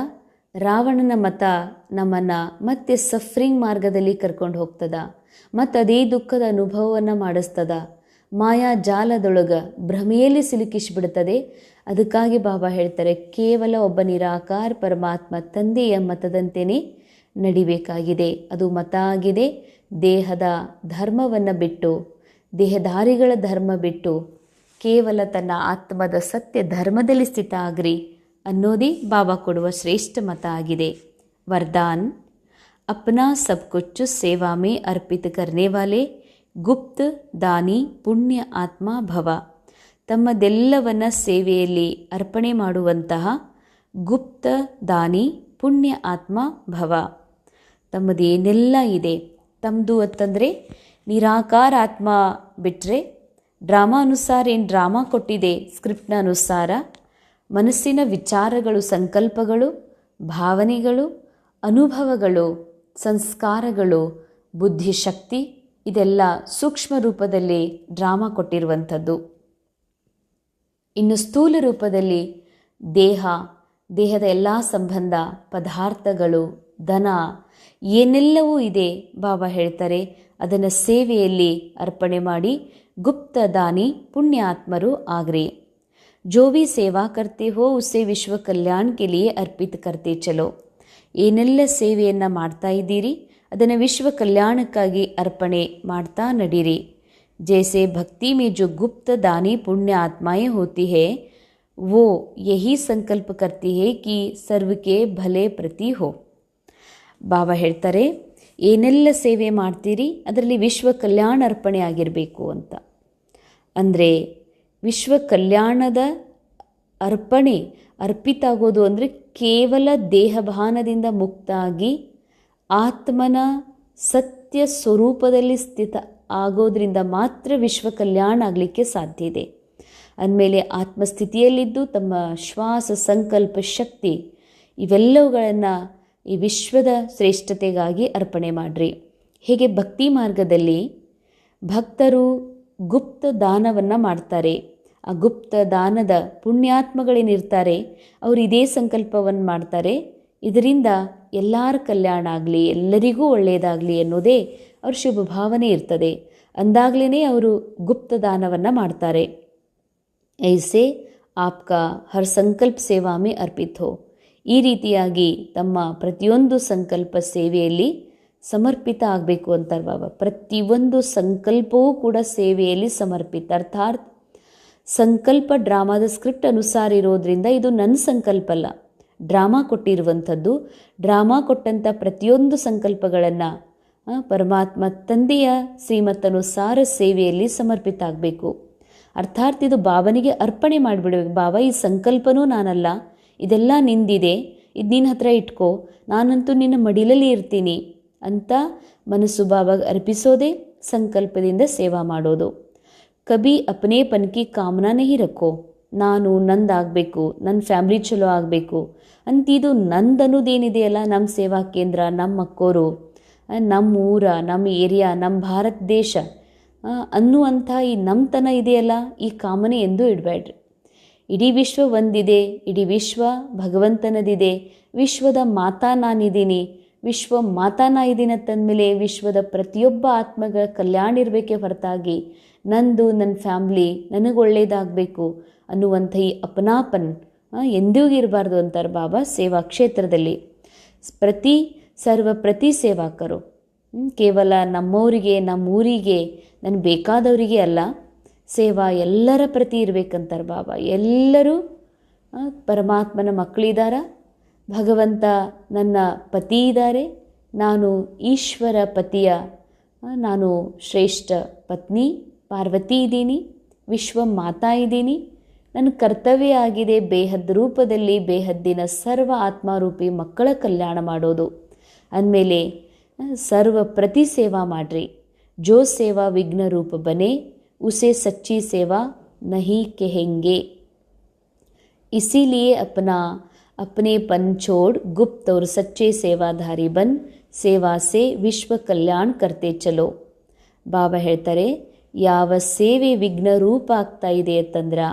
Speaker 1: ರಾವಣನ ಮತ ನಮ್ಮನ್ನು ಮತ್ತೆ ಸಫ್ರಿಂಗ್ ಮಾರ್ಗದಲ್ಲಿ ಕರ್ಕೊಂಡು ಹೋಗ್ತದ. ಮತ್ತು ಅದೇ ದುಃಖದ ಅನುಭವವನ್ನು ಮಾಡಿಸ್ತದ. ಮಾಯಾ ಜಾಲದೊಳಗ ಭ್ರಮೆಯಲ್ಲಿ ಸಿಲುಕಿಸಿಬಿಡ್ತದೆ ಅದಕ್ಕಾಗಿ ಬಾಬಾ ಹೇಳ್ತಾರೆ ಕೇವಲ ಒಬ್ಬ ನಿರಾಕಾರ ಪರಮಾತ್ಮ ತಂದೆಯ ಮತದಂತೆಯೇ ನಡಿಬೇಕಾಗಿದೆ ಅದು ಮತ ಆಗಿದೆ ದೇಹದ ಧರ್ಮವನ್ನು ಬಿಟ್ಟು ದೇಹಧಾರಿಗಳ ಧರ್ಮ ಬಿಟ್ಟು ಕೇವಲ ತನ್ನ ಆತ್ಮದ ಸತ್ಯ ಧರ್ಮದಲ್ಲಿ ಸ್ಥಿತ ಆಗ್ರಿ ಅನ್ನೋದೇ ಬಾಬಾ ಕೊಡುವ ಶ್ರೇಷ್ಠ ಮತ ಆಗಿದೆ ವರದಾನ್ अपना सब कुछ सेवा में अर्पित करने वाले ಗುಪ್ತ ದಾನಿ ಪುಣ್ಯ ಆತ್ಮ ಭವ. ತಮ್ಮದೆಲ್ಲವನ್ನ ಸೇವೆಯಲ್ಲಿ ಅರ್ಪಣೆ ಮಾಡುವಂತಹ ಗುಪ್ತ ದಾನಿ ಪುಣ್ಯ ಆತ್ಮ ಭವ. ತಮ್ಮದೇನೆಲ್ಲ ಇದೆ? ತಮ್ಮದು ಅಂತಂದರೆ ನಿರಾಕಾರ ಆತ್ಮ ಬಿಟ್ಟರೆ ಡ್ರಾಮಾ ಅನುಸಾರ ಏನು ಡ್ರಾಮಾ ಕೊಟ್ಟಿದೆ? ಸ್ಕ್ರಿಪ್ಟ್ನ ಅನುಸಾರ ಮನಸ್ಸಿನ ವಿಚಾರಗಳು, ಸಂಕಲ್ಪಗಳು, ಭಾವನೆಗಳು, ಅನುಭವಗಳು, ಸಂಸ್ಕಾರಗಳು, ಬುದ್ಧಿಶಕ್ತಿ ಇದೆಲ್ಲ ಸೂಕ್ಷ್ಮ ರೂಪದಲ್ಲಿ ಡ್ರಾಮಾ ಕೊಟ್ಟಿರುವಂಥದ್ದು ಇನ್ನು ಸ್ಥೂಲ ರೂಪದಲ್ಲಿ ದೇಹ ದೇಹದ ಎಲ್ಲ ಸಂಬಂಧ ಪದಾರ್ಥಗಳು ದನ ಏನೆಲ್ಲವೂ ಇದೆ ಬಾಬಾ ಹೇಳ್ತಾರೆ ಅದನ್ನು ಸೇವೆಯಲ್ಲಿ ಅರ್ಪಣೆ ಮಾಡಿ ಗುಪ್ತ ದಾನಿ ಪುಣ್ಯಾತ್ಮರು ಆಗ್ರಿ जो भी सेवा करते हो उसे ವಿಶ್ವ ಕಲ್ಯಾಣ के लिए ಅರ್ಪಿತ ಕರ್ತೆ ಚಲೋ ಏನೆಲ್ಲ ಸೇವೆಯನ್ನು ಮಾಡ್ತಾ ಇದ್ದೀರಿ ಅದನ್ನು ವಿಶ್ವ ಕಲ್ಯಾಣಕ್ಕಾಗಿ ಅರ್ಪಣೆ ಮಾಡ್ತಾ ನಡೀರಿ जैसे भक्ति में जो गुप्त दानी पुण्य आत्माएं होती है वो यही संकल्प करती है कि सर्व के भले प्रति हो ಬಾಬಾ ಹೇಳ್ತಾರೆ ಏನೆಲ್ಲ ಸೇವೆ ಮಾಡ್ತೀರಿ ಅದರಲ್ಲಿ ವಿಶ್ವ ಕಲ್ಯಾಣ ಅರ್ಪಣೆ ಆಗಿರಬೇಕು ಅಂತ ಅಂದರೆ ವಿಶ್ವ ಕಲ್ಯಾಣದ ಅರ್ಪಣೆ ಅರ್ಪಿತ ಆಗೋದು ಅಂದರೆ ಕೇವಲ ದೇಹಭಾನದಿಂದ ಮುಕ್ತ ಆಗಿ ಆತ್ಮನ ಸತ್ಯ ಸ್ವರೂಪದಲ್ಲಿ ಸ್ಥಿತ ಆಗೋದ್ರಿಂದ ಮಾತ್ರ ವಿಶ್ವ ಕಲ್ಯಾಣ ಆಗಲಿಕ್ಕೆ ಸಾಧ್ಯ ಇದೆ. ಅಂದಮೇಲೆ ಆತ್ಮಸ್ಥಿತಿಯಲ್ಲಿದ್ದು ತಮ್ಮ ಶ್ವಾಸ, ಸಂಕಲ್ಪ, ಶಕ್ತಿ ಇವೆಲ್ಲವುಗಳನ್ನು ಈ ವಿಶ್ವದ ಶ್ರೇಷ್ಠತೆಗಾಗಿ ಅರ್ಪಣೆ ಮಾಡಿರಿ. ಹೀಗೆ ಭಕ್ತಿ ಮಾರ್ಗದಲ್ಲಿ ಭಕ್ತರು ಗುಪ್ತ ದಾನವನ್ನು ಮಾಡ್ತಾರೆ. ಆ ಗುಪ್ತ ದಾನದ ಪುಣ್ಯಾತ್ಮಗಳೇನಿರ್ತಾರೆ, ಅವರು ಇದೇ ಸಂಕಲ್ಪವನ್ನು ಮಾಡ್ತಾರೆ. ಇದರಿಂದ ಎಲ್ಲರ ಕಲ್ಯಾಣ ಆಗಲಿ, ಎಲ್ಲರಿಗೂ ಒಳ್ಳೆಯದಾಗಲಿ ಎನ್ನುವುದೇ ಅವ್ರ ಶುಭ ಭಾವನೆ ಇರ್ತದೆ. ಅಂದಾಗಲೇ ಅವರು ಗುಪ್ತ ದಾನವನ್ನು ಮಾಡ್ತಾರೆ. ಐಸೆ, ಆಪ್ಕಾ, ಹರ್ ಸಂಕಲ್ಪ ಸೇವಾಮೆ ಅರ್ಪಿತ್. ಹೋ ಈ ರೀತಿಯಾಗಿ ತಮ್ಮ ಪ್ರತಿಯೊಂದು ಸಂಕಲ್ಪ ಸೇವೆಯಲ್ಲಿ ಸಮರ್ಪಿತ ಆಗಬೇಕು ಅಂತಾರೆ ಬಾಬಾ ಪ್ರತಿಯೊಂದು ಸಂಕಲ್ಪವೂ ಕೂಡ ಸೇವೆಯಲ್ಲಿ ಸಮರ್ಪಿತ. ಅರ್ಥಾತ್ ಸಂಕಲ್ಪ ಡ್ರಾಮಾದ ಸ್ಕ್ರಿಪ್ಟ್ ಅನುಸಾರ ಇರೋದ್ರಿಂದ ಇದು ನನ್ನ ಸಂಕಲ್ಪ ಅಲ್ಲ. ಡ್ರಾಮಾ ಕೊಟ್ಟಿರುವಂಥದ್ದು. ಡ್ರಾಮಾ ಕೊಟ್ಟಂಥ ಪ್ರತಿಯೊಂದು ಸಂಕಲ್ಪಗಳನ್ನು ಪರಮಾತ್ಮ ತಂದೆಯ ಶ್ರೀಮತ್ತನುಸಾರ ಸೇವೆಯಲ್ಲಿ ಸಮರ್ಪಿತ ಆಗಬೇಕು. ಅರ್ಥಾತ್ ಇದು ಬಾಬನಿಗೆ ಅರ್ಪಣೆ ಮಾಡಿಬಿಡ್ಬೇಕು. ಭಾವ, ಈ ಸಂಕಲ್ಪನೂ ನಾನಲ್ಲ. ಇದೆಲ್ಲ ನಿಂದಿದೆ. ಇದು ನಿನ್ನ ಹತ್ರ ಇಟ್ಕೋ. ನಾನಂತೂ ನಿನ್ನ ಮಡಿಲಲ್ಲಿ ಇರ್ತೀನಿ ಅಂತ ಮನಸ್ಸು ಭಾವ ಅರ್ಪಿಸೋದೇ ಸಂಕಲ್ಪದಿಂದ ಸೇವಾ ಮಾಡೋದು. ಕಬಿ ಅಪನೇ ಪನ್ಕಿ ಕಾಮನಾನೇ ನಹಿ ರಕ್ಕೋ ನಾನು ನಂದಾಗಬೇಕು ನನ್ನ ಫ್ಯಾಮ್ಲಿ ಚಲೋ ಆಗಬೇಕು. ಅಂತ ಇದು ನಂದನ್ನೋದೇನಿದೆಯಲ್ಲ ನಮ್ಮ ಸೇವಾ ಕೇಂದ್ರ ನಮ್ಮ ಅಕ್ಕೋರು ನಮ್ಮ ಊರ ನಮ್ಮ ಏರಿಯಾ ನಮ್ಮ ಭಾರತ ದೇಶ. ಅನ್ನುವಂಥ ಈ ನಮ್ಮತನ ಇದೆಯಲ್ಲ, ಈ ಕಾಮನೆ ಎಂದು ಇಡಬೇಡ್ರಿ ಇಡೀ ವಿಶ್ವ ಒಂದಿದೆ, ಇಡೀ ವಿಶ್ವ ಭಗವಂತನದಿದೆ, ವಿಶ್ವದ ಮಾತಾ ನಾನಿದ್ದೀನಿ. ವಿಶ್ವ ಮಾತಾನ ಇದೀನ ಇದ್ದೀನಿ ಅಂತಂದಮೇಲೆ ವಿಶ್ವದ ಪ್ರತಿಯೊಬ್ಬ ಆತ್ಮಗಳ ಕಲ್ಯಾಣ ಇರಬೇಕೆ ಹೊರತಾಗಿ ನಂದು ನನ್ನ ಫ್ಯಾಮ್ಲಿ ನನಗೆ ಒಳ್ಳೆಯದಾಗಬೇಕು ಅನ್ನುವಂಥ ಈ ಅಪನಾಪನ್ ಎಂದೂ ಇರಬಾರ್ದು ಅಂತಾರೆ ಬಾಬಾ ಸೇವಾ ಕ್ಷೇತ್ರದಲ್ಲಿ. ಪ್ರತಿ ಸರ್ವ ಪ್ರತಿ ಸೇವಾಕರು ಕೇವಲ ನಮ್ಮವರಿಗೆ, ನಮ್ಮೂರಿಗೆ ನನ್ನ ಬೇಕಾದವರಿಗೆ ಅಲ್ಲ, ಸೇವಾ ಎಲ್ಲರ ಪ್ರತಿ ಇರಬೇಕಂತಾರೆ ಬಾಬಾ. ಎಲ್ಲರೂ ಪರಮಾತ್ಮನ ಮಕ್ಕಳಿದ್ದಾರ ಭಗವಂತ ನನ್ನ ಪತಿ ಇದ್ದಾರೆ. ನಾನು ಈಶ್ವರ ಪತಿಯ ನಾನು ಶ್ರೇಷ್ಠ ಪತ್ನಿ, ಪಾರ್ವತಿ ಇದ್ದೀನಿ, ವಿಶ್ವ ಮಾತಾ ಇದ್ದೀನಿ. ನನ್ನ ಕರ್ತವ್ಯ ಆಗಿದೆ ಬೇಹದ್ ರೂಪದಲ್ಲಿ, ಬೇಹದ್ದಿನ ಸರ್ವ ಆತ್ಮಾರೂಪಿ ಮಕ್ಕಳ ಕಲ್ಯಾಣ ಮಾಡೋದು. ಅಂದಮೇಲೆ ಸರ್ವ ಪ್ರತಿ ಸೇವಾ ಮಾಡ್ರಿ. ಜೋ ಸೇವಾ ವಿಘ್ನ ರೂಪ ಬನೆ, ಉಸೆ ಸಚ್ಚಿ ಸೇವಾ ನಹಿ ಕೆಹೆಂಗೆ. ಇಸಿಲಿಯೇ ಅಪನಾ अपने पन छोड़ गुप्त और सच्चे सेवाधारी बन ಸೇವಾ ಸೇ ವಿಶ್ವ ಕಲ್ಯಾಣ ಕರ್ತೆ ಚಲೋ ಬಾಬಾ ಹೇಳ್ತಾರೆ ಯಾವ ಸೇವೆ ವಿಘ್ನ ರೂಪ ಆಗ್ತಾ ಇದೆ ಅಂತಂದ್ರೆ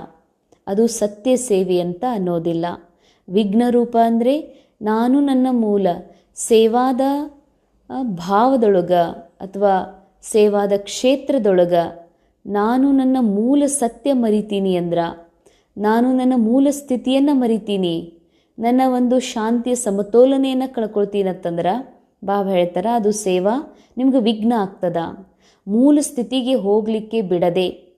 Speaker 1: ಅದು ಸತ್ಯ ಸೇವೆ ಅಂತ ಅನ್ನೋದಿಲ್ಲ ವಿಘ್ನ ರೂಪ ಅಂದರೆ ನಾನು ನನ್ನ ಮೂಲ ಸೇವಾದ ಭಾವದೊಳಗ ಅಥವಾ ಸೇವಾದ ಕ್ಷೇತ್ರದೊಳಗ ನಾನು ನನ್ನ ಮೂಲ ಸತ್ಯ ಮರಿತೀನಿ ಅಂದ್ರ ನಾನು ನನ್ನ ಮೂಲ ಸ್ಥಿತಿಯನ್ನು ಮರಿತೀನಿ ನನ್ನ ಒಂದು ಶಾಂತಿಯ ಸಮತೋಲನೆಯನ್ನು ಕಳ್ಕೊಳ್ತೀನಿ ಅಂತಂದ್ರೆ ಬಾಬಾ ಹೇಳ್ತಾರ, ಅದು ಸೇವಾ, ನಿಮ್ಗೆ ವಿಘ್ನ ಆಗ್ತದ. ಮೂಲ ಸ್ಥಿತಿಗೆ ಹೋಗಲಿಕ್ಕೆ ಬಿಡದೆ.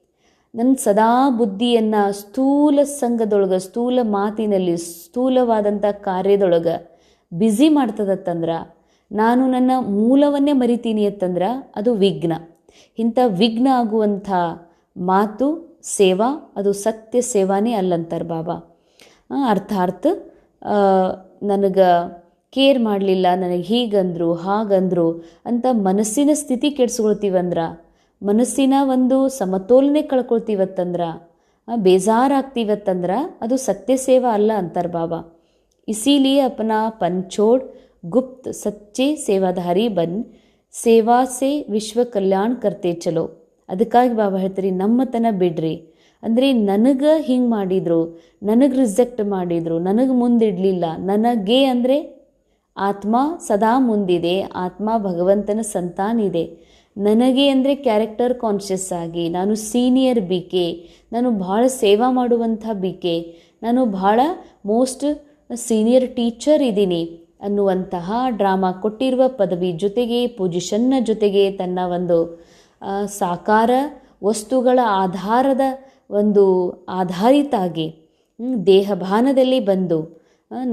Speaker 1: ನನ್ನ ಸದಾ ಬುದ್ಧಿಯನ್ನು ಸ್ಥೂಲ ಸಂಘದೊಳಗೆ, ಸ್ಥೂಲ ಮಾತಿನಲ್ಲಿ ಸ್ಥೂಲವಾದಂಥ ಕಾರ್ಯದೊಳಗೆ ಬ್ಯುಸಿ ಮಾಡ್ತದತ್ತಂದ್ರೆ, ನಾನು ನನ್ನ ಮೂಲವನ್ನೇ ಮರಿತೀನಿ ಅಂತಂದ್ರೆ, ಅದು ವಿಘ್ನ. ಇಂಥ ವಿಘ್ನ ಆಗುವಂಥ ಮಾತು ಸೇವಾ, ಅದು ಸತ್ಯ ಸೇವಾನೇ ಅಲ್ಲಂತಾರೆ ಬಾಬಾ. ಅರ್ಥಾರ್ಥ ನನಗೆ ಕೇರ್ ಮಾಡಲಿಲ್ಲ, ನನಗೆ ಹೀಗಂದರು, ಹಾಗಂದರು ಅಂತ ಮನಸ್ಸಿನ ಸ್ಥಿತಿ ಕೆಡ್ಸ್ಕೊಳ್ತೀವಂದ್ರೆ? ಮನಸ್ಸಿನ ಒಂದು ಸಮತೋಲನೆ ಕಳ್ಕೊಳ್ತೀವತ್ತಂದ್ರೆ? ಬೇಜಾರಾಗ್ತೀವತ್ತಂದ್ರೆ ಅದು ಸತ್ಯ ಸೇವಾ ಅಲ್ಲ ಅಂತಾರೆ ಬಾಬಾ. ಇಸೀಲಿ ಅಪನಾ ಪಂಚೋಡ್ ಗುಪ್ತ ಸಚ್ಚೆ ಸೇವಾಧಾರಿ ಬನ್ ಸೇವಾ ಸೇ ವಿಶ್ವ ಕಲ್ಯಾಣ ಕರ್ತೆ ಚಲೋ. ಅದಕ್ಕಾಗಿ ಬಾಬಾ ಹೇಳ್ತೀರಿ, ನಮ್ಮತನ ಬಿಡ್ರಿ. ಅಂದರೆ ನನಗೆ ಹಿಂಗೆ ಮಾಡಿದರು, ನನಗೆ ರಿಜೆಕ್ಟ್ ಮಾಡಿದರು, ನನಗೆ ಮುಂದಿಡಲಿಲ್ಲ, ನನಗೆ ಅಂದರೆ ಆತ್ಮ ಸದಾ ಮುಂದಿದೆ, ಆತ್ಮ ಭಗವಂತನ ಸಂತಾನಿದೆ ನನಗೆ ಅಂದರೆ ಕ್ಯಾರೆಕ್ಟರ್ ಕಾನ್ಷಿಯಸ್ ಆಗಿ, ನಾನು ಸೀನಿಯರ್ ಬಿ ಕೆ ನಾನು ಭಾಳ ಸೇವಾ ಮಾಡುವಂಥ ಬಿ ಕೆ ನಾನು ಭಾಳ ಮೋಸ್ಟ್ ಸೀನಿಯರ್ ಟೀಚರ್ ಇದ್ದೀನಿ ಅನ್ನುವಂತಹ ಡ್ರಾಮಾ ಕೊಟ್ಟಿರುವ ಪದವಿ ಜೊತೆಗೆ ಪೊಸಿಷನ್ನ ಜೊತೆಗೆ ತನ್ನ ಒಂದು ಸಾಕಾರ ವಸ್ತುಗಳ ಆಧಾರದ ಒಂದು ಆಧಾರಿತಾಗಿ ದೇಹ ದೇಹಭಾನದಲ್ಲಿ ಬಂದು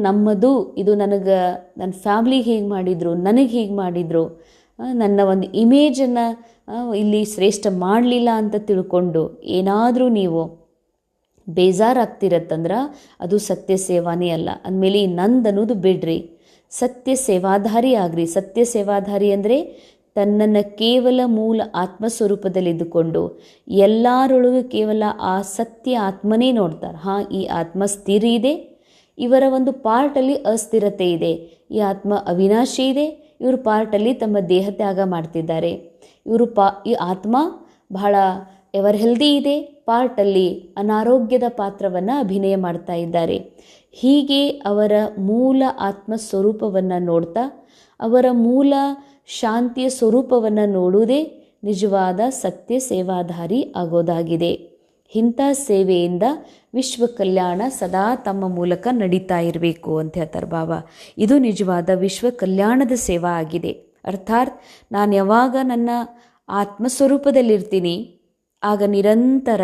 Speaker 1: ನಮ್ಮದು, ಇದು ನನಗೆ ನನ್ನ ಫ್ಯಾಮ್ಲಿಗೆ ಹೀಗೆ ಮಾಡಿದರು, ನನಗೆ ಹೀಗೆ ಮಾಡಿದರು ನನ್ನ ಒಂದು ಇಮೇಜನ್ನು ಇಲ್ಲಿ ಶ್ರೇಷ್ಠ ಮಾಡಲಿಲ್ಲ ಅಂತ ತಿಳ್ಕೊಂಡು ಏನಾದರೂ ನೀವು ಬೇಜಾರಾಗ್ತಿರತ್ತಂದ್ರೆ ಅದು ಸತ್ಯ ಸೇವಾನೇ ಅಲ್ಲ. ಅಂದಮೇಲೆ ನಂದು ಅನ್ನೋದು ಬಿಡ್ರಿ. ಸತ್ಯ ಸೇವಾಧಾರಿ ಆಗ್ರಿ. ಸತ್ಯ ಸೇವಾಧಾರಿ ಅಂದರೆ ತನ್ನನ್ನು ಕೇವಲ ಮೂಲ ಆತ್ಮಸ್ವರೂಪದಲ್ಲಿದ್ದುಕೊಂಡು ಎಲ್ಲರೊಳಗೂ ಕೇವಲ ಆ ಸತ್ಯ ಆತ್ಮನೇ ನೋಡ್ತಾರೆ. ಹಾಂ, ಈ ಆತ್ಮ ಸ್ಥಿರ ಇದೆ, ಇವರ ಒಂದು ಪಾರ್ಟಲ್ಲಿ ಅಸ್ಥಿರತೆ ಇದೆ, ಈ ಆತ್ಮ ಅವಿನಾಶಿ ಇದೆ, ಇವರು ಪಾರ್ಟಲ್ಲಿ ತಮ್ಮ ದೇಹ ತ್ಯಾಗ ಮಾಡ್ತಿದ್ದಾರೆ. ಇವರು ಪಾ, ಈ ಆತ್ಮ ಬಹಳ ಎವರ್ ಹೆಲ್ದಿ ಇದೆ, ಪಾರ್ಟಲ್ಲಿ ಅನಾರೋಗ್ಯದ ಪಾತ್ರವನ್ನು ಅಭಿನಯ ಮಾಡ್ತಾ ಇದ್ದಾರೆ. ಹೀಗೆ ಅವರ ಮೂಲ ಆತ್ಮ ಸ್ವರೂಪವನ್ನು ನೋಡ್ತಾ, ಅವರ ಮೂಲ ಶಾಂತಿಯ ಸ್ವರೂಪವನ್ನು ನೋಡುವುದೇ ನಿಜವಾದ ಸತ್ಯ ಸೇವಾಧಾರಿ ಆಗೋದಾಗಿದೆ. ಇಂಥ ಸೇವೆಯಿಂದ ವಿಶ್ವ ಕಲ್ಯಾಣ ಸದಾ ತಮ್ಮ ಮೂಲಕ ನಡೀತಾ ಇರಬೇಕು ಅಂತ ಹೇಳ್ತಾರೆ ಬಾಬಾ. ಇದು ನಿಜವಾದ ವಿಶ್ವ ಕಲ್ಯಾಣದ ಸೇವಾ ಆಗಿದೆ. ಅರ್ಥಾತ್ ನಾನು ಯಾವಾಗ ನನ್ನ ಆತ್ಮಸ್ವರೂಪದಲ್ಲಿರ್ತೀನಿ, ಆಗ ನಿರಂತರ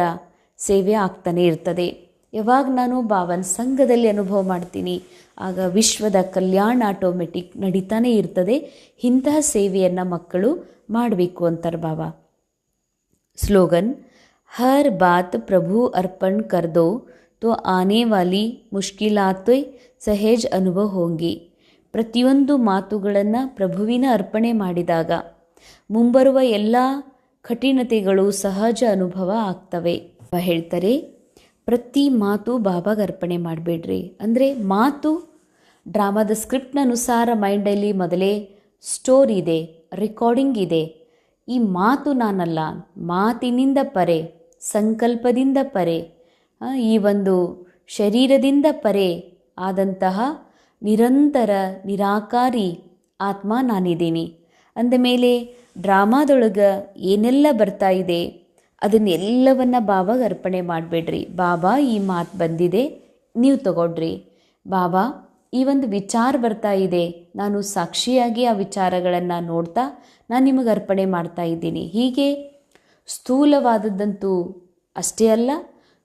Speaker 1: ಸೇವೆ ಆಗ್ತಾನೆ ಇರ್ತದೆ. ಯಾವಾಗ ನಾನು ಭಾವನ್ ಸಂಘದಲ್ಲಿ ಅನುಭವ ಮಾಡ್ತೀನಿ ಆಗ ವಿಶ್ವದ ಕಲ್ಯಾಣ ಆಟೋಮೆಟಿಕ್ ನಡೀತಾನೆ ಇರ್ತದೆ. ಇಂತಹ ಸೇವೆಯನ್ನು ಮಕ್ಕಳು ಮಾಡಬೇಕು ಅಂತಾರೆ ಬಾಬಾ ಸ್ಲೋಗನ್, ಹರ್ ಬಾತ್ ಪ್ರಭು ಅರ್ಪಣ್ ಕರ್ದೋ ತೋ ಆನೆ ವಾಲಿ ಮುಷ್ಕಿಲಾತೇ ಸಹೇಜ್ ಅನುಭವ ಹೋಗಿ. ಪ್ರತಿಯೊಂದು ಮಾತುಗಳನ್ನು ಪ್ರಭುವಿನ ಅರ್ಪಣೆ ಮಾಡಿದಾಗ ಮುಂಬರುವ ಎಲ್ಲ ಕಠಿಣತೆಗಳು ಸಹಜ ಅನುಭವ ಆಗ್ತವೆ. ಹೇಳ್ತಾರೆ ಪ್ರತಿ ಮಾತು ಬಾಬಾಗೆ ಅರ್ಪಣೆ ಮಾಡಬೇಡ್ರಿ. ಅಂದರೆ ಮಾತು, ಡ್ರಾಮಾದ ಸ್ಕ್ರಿಪ್ಟ್ನ ಅನುಸಾರ ಮೈಂಡಲ್ಲಿ ಮೊದಲೇ ಸ್ಟೋರ್ ಇದೆ ರೆಕಾರ್ಡಿಂಗ್ ಇದೆ. ಈ ಮಾತು ನಾನಲ್ಲ, ಮಾತಿನಿಂದ ಪರೆ, ಸಂಕಲ್ಪದಿಂದ ಪರೆ ಈ ಒಂದು ಶರೀರದಿಂದ ಪರೆ ಆದಂತಹ ನಿರಂತರ, ನಿರಾಕಾರಿ ಆತ್ಮ ನಾನಿದ್ದೀನಿ. ಅಂದಮೇಲೆ ಡ್ರಾಮಾದೊಳಗೆ ಏನೆಲ್ಲ ಬರ್ತಾ ಇದೆ ಅದನ್ನೆಲ್ಲವನ್ನ ಬಾಬಾಗೆ ಅರ್ಪಣೆ ಮಾಡಬೇಡ್ರಿ. ಬಾಬಾ, ಈ ಮಾತು ಬಂದಿದೆ. ನೀವು ತಗೊಡ್ರಿ ಬಾಬಾ, ಈ ಒಂದು ವಿಚಾರ ಬರ್ತಾ ಇದೆ. ನಾನು ಸಾಕ್ಷಿಯಾಗಿ ಆ ವಿಚಾರಗಳನ್ನು ನೋಡ್ತಾ ನಾನು ನಿಮಗೆ ಅರ್ಪಣೆ ಮಾಡ್ತಾ ಇದ್ದೀನಿ. ಹೀಗೆ ಸ್ಥೂಲವಾದದ್ದಂತೂ ಅಷ್ಟೇ ಅಲ್ಲ,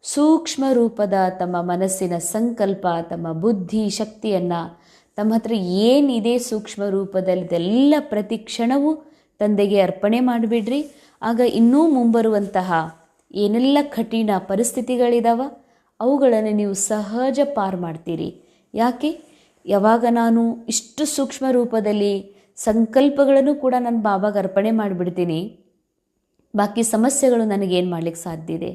Speaker 1: ಸೂಕ್ಷ್ಮ ರೂಪದ ತಮ್ಮ ಮನಸ್ಸಿನ ಸಂಕಲ್ಪ, ತಮ್ಮ ಬುದ್ಧಿ, ಶಕ್ತಿಯನ್ನು ತಮ್ಮ ಹತ್ರ ಏನಿದೆ ಸೂಕ್ಷ್ಮ ರೂಪದಲ್ಲಿ ಇದೆಲ್ಲ ಪ್ರತಿ ಕ್ಷಣವೂ ತಂದೆಗೆ ಅರ್ಪಣೆ ಮಾಡಿಬಿಡ್ರಿ. ಆಗ ಇನ್ನೂ ಮುಂಬರುವಂತಹ ಏನೆಲ್ಲ ಕಠಿಣ ಪರಿಸ್ಥಿತಿಗಳಿದಾವ, ಅವುಗಳನ್ನು ನೀವು ಸಹಜ ಪಾರು ಮಾಡ್ತೀರಿ. ಯಾಕೆ? ಯಾವಾಗ ನಾನು ಇಷ್ಟು ಸೂಕ್ಷ್ಮ ರೂಪದಲ್ಲಿ ಸಂಕಲ್ಪಗಳನ್ನು ಕೂಡ ನಾನು ಬಾಬಾಗೆ ಅರ್ಪಣೆ ಮಾಡಿಬಿಡ್ತೀನಿ, ಬಾಕಿ ಸಮಸ್ಯೆಗಳು ನನಗೇನು ಮಾಡ್ಲಿಕ್ಕೆ ಸಾಧ್ಯ ಇದೆ?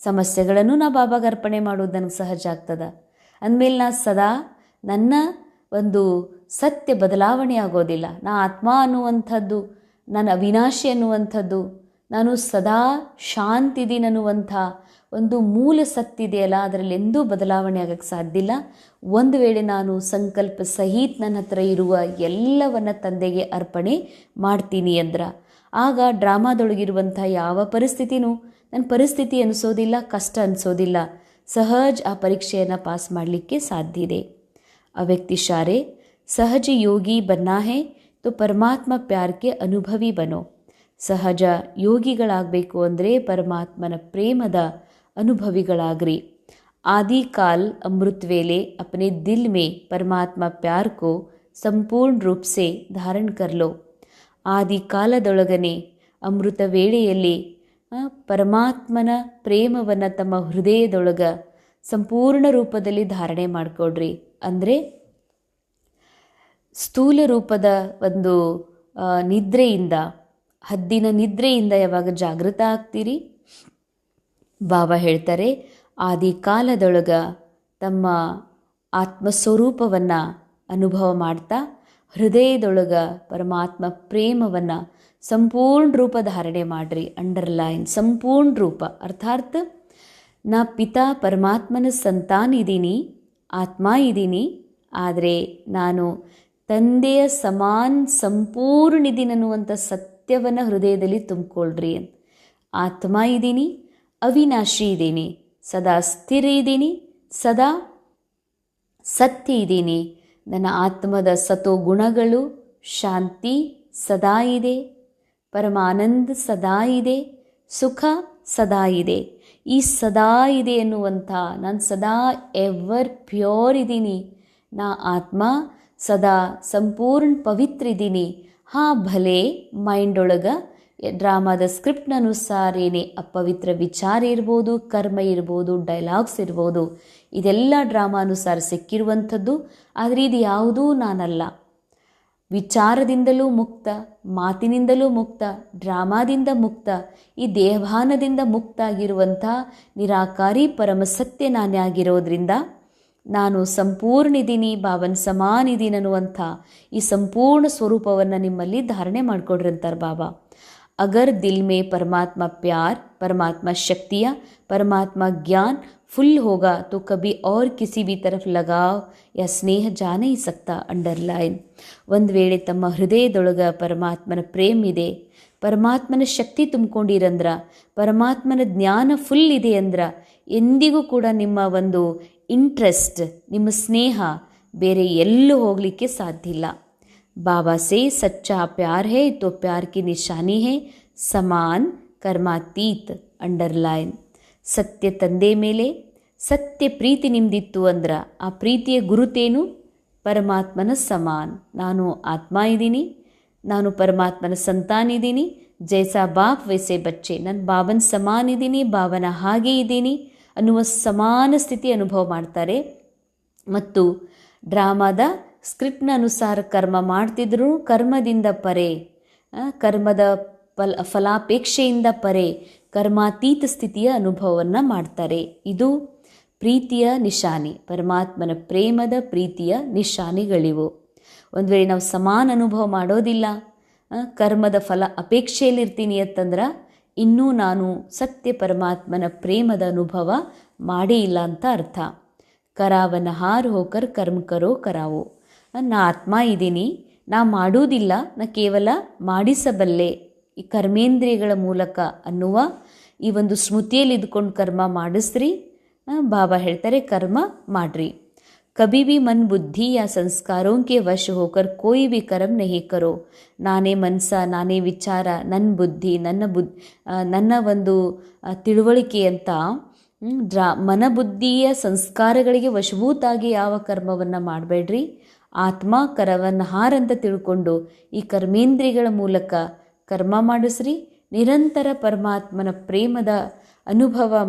Speaker 1: ಸಮಸ್ಯೆಗಳನ್ನು ನಾ ಬಾಬಾಗೆ ಅರ್ಪಣೆ ಮಾಡೋದು ನನಗೆ ಸಹಜ ಆಗ್ತದೆ. ಅಂದಮೇಲೆ ನಾ ಸದಾ ನನ್ನ ಒಂದು ಸತ್ಯ ಬದಲಾವಣೆ ಆಗೋದಿಲ್ಲ. ನಾ ಆತ್ಮ ಅನ್ನುವಂಥದ್ದು ನಾನು ಅವಿನಾಶಿ ಅನ್ನುವಂಥದ್ದು ನಾನು ಸದಾ ಶಾಂತಿದೀನಿ ಅನ್ನುವಂಥ ಒಂದು ಮೂಲ ಸತ್ತಿದೆಯಲ್ಲ ಅದರಲ್ಲಿ ಎಂದೂ ಬದಲಾವಣೆ ಆಗಕ್ಕೆ ಸಾಧ್ಯ ಇಲ್ಲ. ಒಂದು ವೇಳೆ ನಾನು ಸಂಕಲ್ಪ ಸಹಿತ ನನ್ನ ಹತ್ರ ಇರುವ ಎಲ್ಲವನ್ನ ತಂದೆಗೆ ಅರ್ಪಣೆ ಮಾಡ್ತೀನಿ ಅಂದ್ರ, ಆಗ ಡ್ರಾಮಾದೊಳಗಿರುವಂಥ ಯಾವ ಪರಿಸ್ಥಿತಿನೂ ನನ್ನ ಪರಿಸ್ಥಿತಿ ಅನಿಸೋದಿಲ್ಲ, ಕಷ್ಟ ಅನಿಸೋದಿಲ್ಲ. ಸಹಜ ಆ ಪರೀಕ್ಷೆಯನ್ನು ಪಾಸ್ ಮಾಡಲಿಕ್ಕೆ ಸಾಧ್ಯ ಇದೆ. ಆ ವ್ಯಕ್ತಿ ಶಾರೆ, ಸಹಜ ಯೋಗಿ ಬನ್ನಾ ಹೇ ಪರಮಾತ್ಮ ಪ್ಯಾರ್ಕೆ ಅನುಭವಿ ಬನೋ. ಸಹಜ ಯೋಗಿಗಳಾಗಬೇಕು ಅಂದರೆ ಪರಮಾತ್ಮನ ಪ್ರೇಮದ ಅನುಭವಿಗಳಾಗ್ರಿ आदि काल अमृत वेले अपने दिल में परमात्मा प्यार को ಸಂಪೂರ್ಣ ರೂಪ ಸೆ ಧಾರಣ ಕರ್ಲೋ ಆದಿ ಕಾಲದೊಳಗನೆ ಅಮೃತ ವೇಳೆಯಲ್ಲಿ ಆ, ಪರಮಾತ್ಮನ ಪ್ರೇಮವನ್ನು ತಮ್ಮ ಹೃದಯದೊಳಗ ಸಂಪೂರ್ಣ ರೂಪದಲ್ಲಿ ಧಾರಣೆ ಮಾಡಿಕೊಡ್ರಿ ಅಂದರೆ ಸ್ಥೂಲ ರೂಪದ ಒಂದು ಆ, ನಿದ್ರೆಯಿಂದ ಹದ್ದಿನ ನಿದ್ರೆಯಿಂದ ಯಾವಾಗ ಜಾಗೃತ ಆಗ್ತೀರಿ? ಬಾಬಾ ಹೇಳ್ತಾರೆ, ಆದಿ ಕಾಲದೊಳಗ ತಮ್ಮ ಆತ್ಮಸ್ವರೂಪವನ್ನು ಅನುಭವ ಮಾಡ್ತಾ, ಹೃದಯದೊಳಗ ಪರಮಾತ್ಮ ಪ್ರೇಮವನ್ನು ಸಂಪೂರ್ಣ ರೂಪ ಧಾರಣೆ ಮಾಡ್ರಿ ಅಂಡರ್ಲೈನ್ ಸಂಪೂರ್ಣ ರೂಪ. ಅರ್ಥಾತ್ ನಾ ಪಿತಾ ಪರಮಾತ್ಮನ ಸಂತಾನ ಇದ್ದೀನಿ, ಆತ್ಮ ಇದ್ದೀನಿ, ಆದರೆ ನಾನು ತಂದೆಯ ಸಮಾನ್ ಸಂಪೂರ್ಣ ಇದ್ದೀನಿ ಅನ್ನುವಂಥ ಸತ್ಯವನ್ನು ಹೃದಯದಲ್ಲಿ ತುಂಬಿಕೊಳ್ಳ್ರಿ ಆತ್ಮ ಇದ್ದೀನಿ, ಅವಿನಾಶಿ ಇದ್ದೀನಿ, ಸದಾ ಸ್ಥಿರ ಇದ್ದೀನಿ, ಸದಾ ಸತ್ಯ ಇದ್ದೀನಿ. ನನ್ನ ಆತ್ಮದ ಸತೋ ಗುಣಗಳು ಶಾಂತಿ ಸದಾ ಇದೆ, ಪರಮಾನಂದ ಸದಾ ಇದೆ, ಸುಖ ಸದಾ ಇದೆ. ಈ ಸದಾ ಇದೆ ಎನ್ನುವಂಥ ನಾನು ಸದಾ ಎವರ್ ಪ್ಯೂರ್ ಇದ್ದೀನಿ. ನಾ ಆತ್ಮ ಸದಾ ಸಂಪೂರ್ಣ ಪವಿತ್ರ ಇದ್ದೀನಿ. ಹಾಂ ಭಲೆ ಮೈಂಡ್ ಒಳಗೆ ಡ್ರಾಮಾದ ಸ್ಕ್ರಿಪ್ಟ್ನ ಅನುಸಾರ ಏನೇ ಅಪವಿತ್ರ ವಿಚಾರ ಇರ್ಬೋದು, ಕರ್ಮ ಇರ್ಬೋದು, ಡೈಲಾಗ್ಸ್ ಇರ್ಬೋದು. ಇದೆಲ್ಲ ಡ್ರಾಮಾ ಅನುಸಾರ ಸಿಕ್ಕಿರುವಂಥದ್ದು, ಆದರೆ ಇದು ಯಾವುದೂ ನಾನಲ್ಲ. ವಿಚಾರದಿಂದಲೂ ಮುಕ್ತ, ಮಾತಿನಿಂದಲೂ ಮುಕ್ತ, ಡ್ರಾಮಾದಿಂದ ಮುಕ್ತ, ಈ ದೇಹಭಾನದಿಂದ ಮುಕ್ತ ಆಗಿರುವಂಥ ನಿರಾಕಾರಿ ಪರಮಸತ್ಯ ನಾನೇ ಆಗಿರೋದ್ರಿಂದ ನಾನು ಸಂಪೂರ್ಣ ಇದ್ದೀನಿ ಬಾಬನ್ ಸಮಾನ ಇದ್ದೀನಿ ಅನ್ನುವಂಥ ಈ ಸಂಪೂರ್ಣ ಸ್ವರೂಪವನ್ನು ನಿಮ್ಮಲ್ಲಿ ಧಾರಣೆ ಮಾಡಿಕೊಡ್ರಿ ಅಂತಾರೆ ಬಾಬಾ ಅಗರ್ ದಿಲ್ ಮೇ ಪರಮಾತ್ಮ ಪ್ಯಾರ್ ಪರಮಾತ್ಮ ಶಕ್ತಿಯ ಪರಮಾತ್ಮ ज्ञान फुल होगा तो कभी और किसी भी तरफ लगाव या ಸ್ನೇಹ ಜಾನೇ ही सकता ಅಂಡರ್ಲೈನ್ ಒಂದು ವೇಳೆ ತಮ್ಮ ಹೃದಯದೊಳಗ ಪರಮಾತ್ಮನ ಪ್ರೇಮ್ ಇದೆ ಪರಮಾತ್ಮನ ಶಕ್ತಿ ತುಂಬಿಕೊಂಡಿರಂದ್ರ ಪರಮಾತ್ಮನ ಜ್ಞಾನ ಫುಲ್ ಇದೆ ಅಂದ್ರ ಎಂದಿಗೂ ಕೂಡ ನಿಮ್ಮ ಒಂದು ಇಂಟ್ರೆಸ್ಟ್ ನಿಮ್ಮ ಸ್ನೇಹ, ಬೇರೆ ಎಲ್ಲೂ ಹೋಗಲಿಕ್ಕೆ ಸಾಧ್ಯ ಇಲ್ಲ. ಬಾಬಾ ಸೇ ಸಚ್ಚಾ ಪ್ಯಾರ್ ಹೇ, ತೋ ಪ್ಯಾರ್ ಕಿ ನಿಶಾನಿ ಹೇ, ಸಮಾನ್ ಕರ್ಮಾತೀತ್, ಅಂಡರ್ಲೈನ್. ಸತ್ಯ ತಂದೆ ಮೇಲೆ, ಸತ್ಯ ಪ್ರೀತಿ ನಿಮ್ದಿತ್ತು ಅಂದ್ರೆ ಆ ಪ್ರೀತಿಯ ಗುರುತೇನು? ಪರಮಾತ್ಮನ ಸಮಾನ್. ನಾನು ಆತ್ಮ ಇದ್ದೀನಿ, ನಾನು ಪರಮಾತ್ಮನ ಸಂತಾನ ಇದ್ದೀನಿ. ಜೈಸಾ ಬಾಪ್ ವೈಸೆ ಬಚ್ಚೆ ನನ್ನ ಬಾಬನ ಸಮಾನ ಇದ್ದೀನಿ, ಬಾಬನ ಹಾಗೆ ಇದ್ದೀನಿ. ಅನ್ನುವ ಸಮಾನ ಸ್ಥಿತಿ ಅನುಭವ ಮಾಡ್ತಾರೆ. ಮತ್ತು ಡ್ರಾಮಾದ ಸ್ಕ್ರಿಪ್ಟ್ನ ಅನುಸಾರ ಕರ್ಮ ಮಾಡ್ತಿದ್ರು ಕರ್ಮದಿಂದ ಪರೆ ಕರ್ಮದ ಫಲ, ಫಲಾಪೇಕ್ಷೆಯಿಂದ ಪರೆ ಕರ್ಮಾತೀತ ಸ್ಥಿತಿಯ ಅನುಭವವನ್ನು ಮಾಡ್ತಾರೆ. ಇದು ಪ್ರೀತಿಯ ನಿಶಾನೆ, ಪರಮಾತ್ಮನ ಪ್ರೇಮದ ಪ್ರೀತಿಯ ನಿಶಾನೆಗಳಿವು. ಒಂದು ವೇಳೆ ನಾವು ಸಮಾನ ಅನುಭವ ಮಾಡೋದಿಲ್ಲ ಕರ್ಮದ ಫಲ ಅಪೇಕ್ಷೆಯಲ್ಲಿರ್ತೀನಿ ಅಂತಂದ್ರೆ ಇನ್ನೂ ನಾನು ಸತ್ಯ ಪರಮಾತ್ಮನ ಪ್ರೇಮದ ಅನುಭವ ಮಾಡೇ ಇಲ್ಲ ಅಂತ ಅರ್ಥ. ಕರಾವನ ಹಾರ್ ಹೋಕರ್ ಕರ್ಮಕರೋ ಕರಾವೋ. ನಾ ಆತ್ಮ ಇದ್ದೀನಿ, ನಾ ಮಾಡುವುದಿಲ್ಲ ನಾ ಕೇವಲ ಮಾಡಿಸಬಲ್ಲೆ. ಈ ಕರ್ಮೇಂದ್ರಿಯಗಳ ಮೂಲಕ ಅನ್ನುವ ಈ ಒಂದು ಸ್ಮೃತಿಯಲ್ಲಿ ಇದ್ಕೊಂಡು ಕರ್ಮ ಮಾಡಿಸ್ರಿ. ಬಾಬಾ ಹೇಳ್ತಾರೆ ಕರ್ಮ ಮಾಡ್ರಿ. ಕಭಿ भी मन बुद्धि या संस्कारों के ವಶ होकर कोई भी कर्म नहीं ಕರೋ. ನಾನೇ मनसा ನಾನೇ ವಿಚಾರ ನನ್ನ ಬುದ್ಧಿ, ನನ್ನ ಬುದ್ ನನ್ನ ಒಂದು ತಿಳುವಳಿಕೆ ಅಂತ ಡ್ರಾ ಮನಬುದ್ಧಿಯ ಸಂಸ್ಕಾರಗಳಿಗೆ ವಶಭೂತಾಗಿ ಯಾವ ಕರ್ಮವನ್ನು ಮಾಡಬೇಡ್ರಿ? ಆತ್ಮ ಕರವನ್ನು ಹಾರಂತ ತಿಳ್ಕೊಂಡು ಈ ಕರ್ಮೇಂದ್ರಿಯಗಳ ಮೂಲಕ ಕರ್ಮ ಮಾಡಿಸ್ರಿ. ನಿರಂತರ ಪರಮಾತ್ಮನ ಪ್ರೇಮದ ಅನುಭವ